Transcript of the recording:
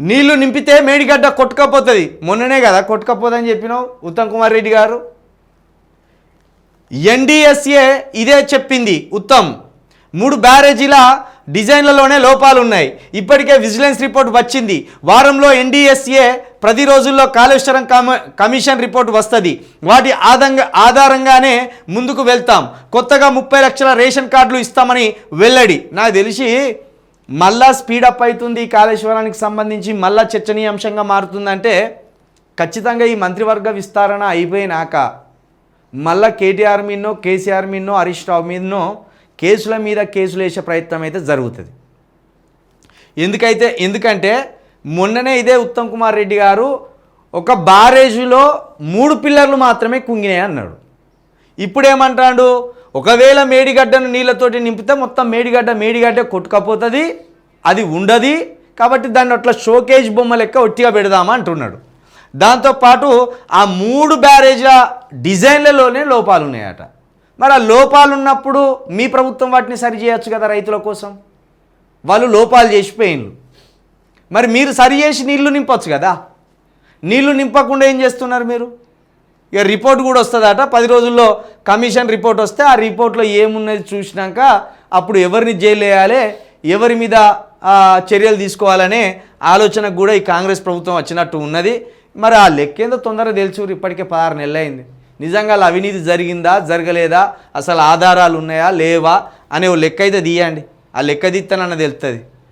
నీళ్ళు నింపితే మేడిగడ్డ కొట్టుకపోతుంది. మొన్ననే కదా కొట్టుకపోదని చెప్పినావు ఉత్తమ్ కుమార్ రెడ్డి గారు. ఎన్డీఎస్ఏ ఇదే చెప్పింది ఉత్తమ్. మూడు బ్యారేజీల డిజైన్లలోనే లోపాలు ఉన్నాయి ఇప్పటికే విజిలెన్స్ రిపోర్ట్ వచ్చింది. వారంలో ఎన్డీఎస్ఏ ప్రతి రోజుల్లో కాళేశ్వరం కమిషన్ రిపోర్ట్ వస్తుంది. వాటి ఆదంగా ఆధారంగానే ముందుకు వెళ్తాం. కొత్తగా ముప్పై లక్షల రేషన్ కార్డులు ఇస్తామని వెల్లడి. నాకు తెలిసి మళ్ళా స్పీడప్ అవుతుంది ఈ కాళేశ్వరానికి సంబంధించి మళ్ళా చర్చనీయాంశంగా మారుతుందంటే ఖచ్చితంగా ఈ మంత్రివర్గ విస్తరణ అయిపోయినాక మళ్ళా కేటీఆర్ మీదనో కేసీఆర్ మీదనో హరీష్ రావు మీదనో కేసుల మీద కేసులు వేసే ప్రయత్నం అయితే జరుగుతుంది. ఎందుకైతే ఎందుకంటే మొన్ననే ఇదే ఉత్తమ్ కుమార్ రెడ్డి గారు ఒక బారేజీలో మూడు పిల్లర్లు మాత్రమే కుంగినాయి అన్నాడు. ఇప్పుడేమంటాడు? ఒకవేళ మేడిగడ్డను నీళ్ళతోటి నింపితే మొత్తం మేడిగడ్డ మేడిగడ్డ కొట్టుకపోతుంది అది ఉండదు. కాబట్టి దాన్ని అట్లా షోకేజ్ బొమ్మ లెక్క ఒట్టిగా పెడదామా అంటున్నాడు. దాంతోపాటు ఆ మూడు బ్యారేజ్ల డిజైన్లలోనే లోపాలు ఉన్నాయట మరి ఆ లోపాలు ఉన్నప్పుడు మీ ప్రభుత్వం వాటిని సరి చేయొచ్చు కదా రైతుల కోసం? వాళ్ళు లోపాలు చేసిపోయిన్లు. మరి మీరు సరి చేసి నీళ్ళు నింపొచ్చు కదా? నీళ్ళు నింపకుండా ఏం చేస్తున్నారు మీరు? ఇక రిపోర్ట్ కూడా వస్తుందట. పది రోజుల్లో కమిషన్ రిపోర్ట్ వస్తే ఆ రిపోర్ట్లో ఏమున్నది చూసినాక అప్పుడు ఎవరిని జైలు వేయాలి ఎవరి మీద చర్యలు తీసుకోవాలనే ఆలోచనకు కూడా ఈ కాంగ్రెస్ ప్రభుత్వం వచ్చినట్టు ఉన్నది. మరి ఆ లెక్కేందో తొందరగా తెలుసు ఇప్పటికే పదహారు నెలలైంది. అయింది నిజంగా అలా అవినీతి జరిగిందా జరగలేదా అసలు ఆధారాలు ఉన్నాయా లేవా అనే ఓ లెక్క అయితే తీయండి. ఆ లెక్క తీస్తానన్న తెలుస్తుంది